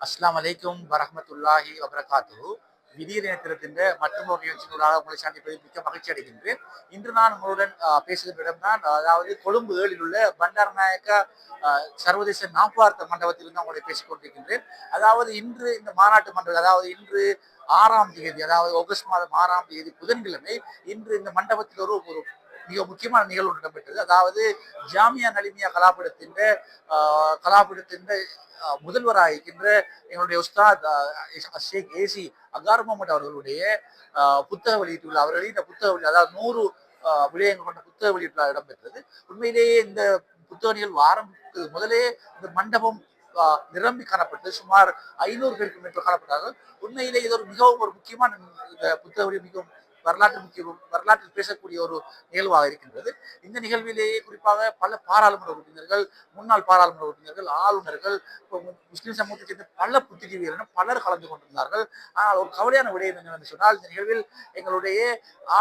அஸ்லாம் அலைக்கும் வரமத்துல்லாஹி வபரகாத்து விதிய நேரத்திரத்தின் மற்றும் ஒரு நிகழ்ச்சிகளாக உங்களை சந்திப்பதில் மிக்க மகிழ்ச்சி அடைகின்றேன். இன்று நான் உங்களுடன் பேசுகிற இடம் தான் அதாவது கொழும்பு ஏழில் உள்ள பண்டாரநாயக்க அஹ், சர்வதேச நாப்பார்த்த மண்டபத்திலிருந்து உங்களை பேசிக் கொண்டிருக்கின்றேன். அதாவது இன்று இந்த மாநாட்டு மண்டபம் அதாவது இன்று ஆறாம் தேதி அதாவது ஆகஸ்ட் மாதம் ஆறாம் தேதி புதன்கிழமை இன்று இந்த மண்டபத்தில் ஒரு ஒரு மிக முக்கியமான நிகழ்வு இடம்பெற்றது. அதாவது ஜாமியா நலிமியா கலாபீடத்தின் ஆஹ், கலாபீடத்தின் முதல்வராக இருக்கின்ற எங்களுடைய உஸ்தாத் ஷேக் ஏசி அகார் முகமது அவர்களுடைய புத்தக வெளியீட்டுள்ள அவர்களே இந்த புத்தக வெளி அதாவது நூறு விடயங்கள் கொண்ட புத்தக வெளியீட்டுள்ள இடம்பெற்றது. உண்மையிலேயே இந்த புத்தக நிகழ்வு ஆரம்பித்தது முதலே இந்த மண்டபம் நிரம்பி காணப்பட்டது. சுமார் ஐநூறு பேருக்கு மேற்பட்டு காணப்பட்டார்கள். உண்மையிலே இது ஒரு மிகவும் ஒரு முக்கியமான புத்தக மிகவும் வரலாற்று முக்கிய வரலாற்றில் பேசக்கூடிய ஒரு நிகழ்வாக இருக்கின்றது. இந்த நிகழ்விலேயே குறிப்பாக பல பாராளுமன்ற உறுப்பினர்கள் முன்னாள் பாராளுமன்ற உறுப்பினர்கள் ஆளுநர்கள் முஸ்லிம் சமூகத்தைச் சேர்ந்த பல புத்திஜீவிகள் என பலர் கலந்து கொண்டிருந்தார்கள். ஆனால் ஒரு கவலையான விடயம் என்னவென்று சொன்னால் இந்த நிகழ்வில் எங்களுடைய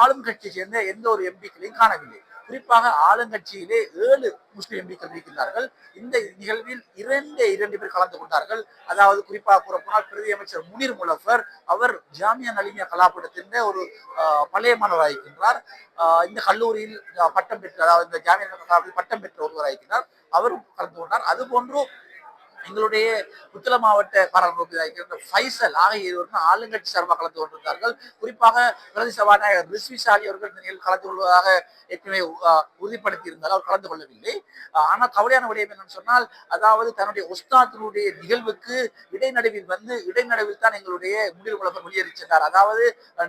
ஆளும் கட்சியை சேர்ந்த எந்த ஒரு எம்பிக்களையும் காணவில்லை. குறிப்பாக ஆளுங்கட்சியிலே ஏழு முஸ்லிம் எம்பிக்கள் இருக்கின்றார்கள். இந்த நிகழ்வில் இரண்டே இரண்டு பேர் கலந்து கொண்டார்கள். அதாவது குறிப்பாக கூறப்போனால் பிரதி அமைச்சர் முனீர் முலஃபர் அவர் ஜாமியா நலிமியா கலாபீடத்தின் ஒரு ஆஹ், பழைய மாணவராயிருக்கின்றார் ஆஹ், இந்த கல்லூரியில் பட்டம் பெற்ற அதாவது இந்த ஜாமியா பட்டம் பெற்ற ஒருவராக இருக்கின்றார். அவரும் கலந்து கொண்டார். அதுபோன்று எங்களுடைய புத்தள மாவட்ட பாராளுமன்ற உறுப்பினராக ஃபைசல் ஆகிய இருவரும் ஆளுங்கட்சி சார்பாக கலந்து கொண்டிருந்தார்கள். குறிப்பாக பிரதி சபாநாயகர் ரிஸ்வி சாலி அவர்கள் இந்த நிகழ்வில் கலந்து கொள்வதாக ஏற்கனவே ஆஹ், உறுதிப்படுத்தி இருந்தார் அவர் கலந்து கொள்ளவில்லை. ஆனால் கவலையான விடயம் என்னன்னு சொன்னால் அதாவது தன்னுடைய உஸ்தாத்தினுடைய நிகழ்வுக்கு இடைநடுவில் வந்து இடைநடுவில் தான் எங்களுடைய முடிவு குழப்பம் வெளியேறி சென்றார். அதாவது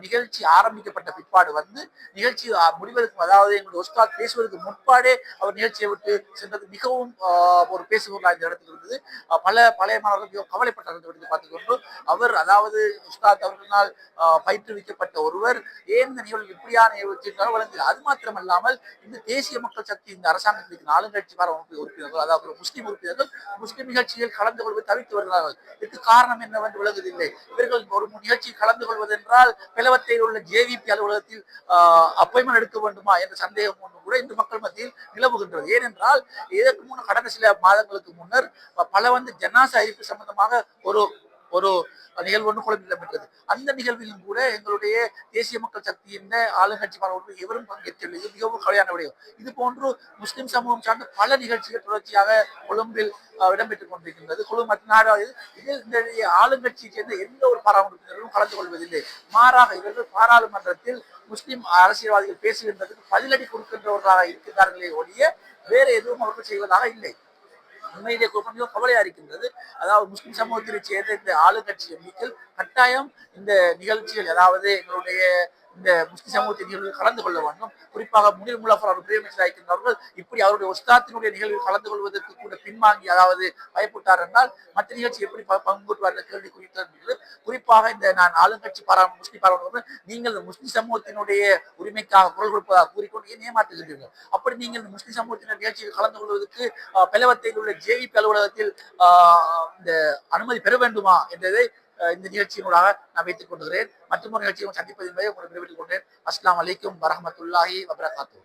நிகழ்ச்சி ஆரம்பிக்கப்பட்ட பிற்பாடு வந்து நிகழ்ச்சி முடிவதற்கு அதாவது எங்களுடைய உஸ்தாத் பேசுவதற்கு முன்பாடே அவர் நிகழ்ச்சியை விட்டு சென்றது மிகவும் ஒரு பேசுபொருளாக இந்த இடத்தில் இருந்தது. பல பழைய மாணவர்கள் மிகவும் கவலைப்பட்டார்கள் இந்த பார்த்துக்கொண்டு அவர் அதாவது உஸ்தாத் அவர்களால் பயிற்றுவிக்கப்பட்ட ஒருவர் ஏன் இந்த நிகழ்வு இப்படியான நிகழ்ச்சி வழங்குகிறது அது மாத்திரமல்லாமல் இந்த தேசிய மக்கள் சக்தி இந்த அரசாங்கத்திற்கு இருக்கிற ஆளுங்கட்சி பாராளுமன்ற உறுப்பினர்கள் அதாவது முஸ்லீம் உறுப்பினர்கள் முஸ்லீம் நிகழ்ச்சியில் கலந்து கொள்வதை தவிர்த்து வருகிறார்கள். இதுக்கு காரணம் என்னவென்று விளங்குவதில்லை இவர்கள் ஒரு நிகழ்ச்சியில் கலந்து கொள்வதென்றால் பிளவத்தையில் உள்ள ஜேவிபி அலுவலகத்தில் அப்பாயின்மெண்ட் எடுக்க வேண்டுமா என்ற சந்தேகம் ஒன்று கூட இன்று மக்கள் மத்தியில் நிலவுகின்றது. ஏனென்றால் இதற்கு முன் கடந்த சில மாதங்களுக்கு முன்னர் பல அதை வந்து ஜனாசா அறிவிப்பு சம்பந்தமாக ஒரு ஒரு நிகழ்வு ஒன்று குழம்பில் இடம்பெற்றது அந்த நிகழ்விலும் கூட எங்களுடைய தேசிய மக்கள் சக்தியின் ஆளுங்கட்சி மாணவர்கள் எவரும் பங்கேற்கவில்லை. மிகவும் கலையான விடயம். இது போன்று முஸ்லிம் சமூகம் சார்ந்த பல நிகழ்ச்சிகள் தொடர்ச்சியாக கொழும்பில் இடம்பெற்றுக் கொண்டிருக்கின்றது. கொழும்பு மற்றும் நாடாவது இதில் இந்த ஆளுங்கட்சியை சேர்ந்த எந்த ஒரு பாராளுமன்றத்தினரும் கலந்து கொள்வதில்லை. மாறாக இவர்கள் பாராளுமன்றத்தில் முஸ்லிம் அரசியல்வாதிகள் பேசுகின்றதுக்கு பதிலடி கொடுக்கின்றவர்களாக இருக்கிறார்களே ஒழிய வேறு எதுவும் அவர்கள் செய்வதாக இல்லை. உண்மையிலே கொஞ்சம் கவலையா இருக்கின்றது. அதாவது முஸ்லிம் சமூகத்தை சேர்ந்த இந்த ஆளுங்கட்சி எம்பிக்கள் கட்டாயம் இந்த நிகழ்ச்சிகள் அதாவது எங்களுடைய இந்த முஸ்லிம் சமூகத்தின் நிகழ்வில் கலந்து கொள்ள வேண்டும். குறிப்பாக முனிர் முலஃபர் அவர் பிரேமிச்சர் இருக்கின்றவர்கள் இப்படி அவருடைய உஸ்தாத்தினுடைய நிகழ்வில் கலந்து கொள்வதற்கு கூட பின்வாங்கி அதாவது பயப்பட்டார் என்றால் மற்ற நிகழ்ச்சி எப்படி ப- என்ற கேள்வி குறித்து குறிப்பாக இந்த நான் ஆளுங்கட்சி பாரா முஸ்லிம் பாராளுமன்ற நீங்கள் இந்த முஸ்லிம் சமூகத்தினுடைய உரிமைக்காக குரல் கொடுப்பதாக கூறிக்கொண்டு ஏன் ஏமாற்றுகின்றீர்கள்? அப்படி நீங்கள் இந்த முஸ்லிம் சமூகத்தினர் நிகழ்ச்சியில் கலந்து கொள்வதற்கு ஆஹ், உள்ள ஜேவிபி அலுவலகத்தில் ஆஹ், இந்த அனுமதி பெற வேண்டுமா? என்றதை இந்த நிகழ்ச்சியினூடாக நான் வைத்துக் கொள்கிறேன். மற்றும் ஒரு நிகழ்ச்சியை சந்திப்பதின் உங்களுக்கு விரைவில் கொண்டேன் அஸ்லாம் வலைக்கும் வரமத்துல்லாஹி வபரகாத்தூர்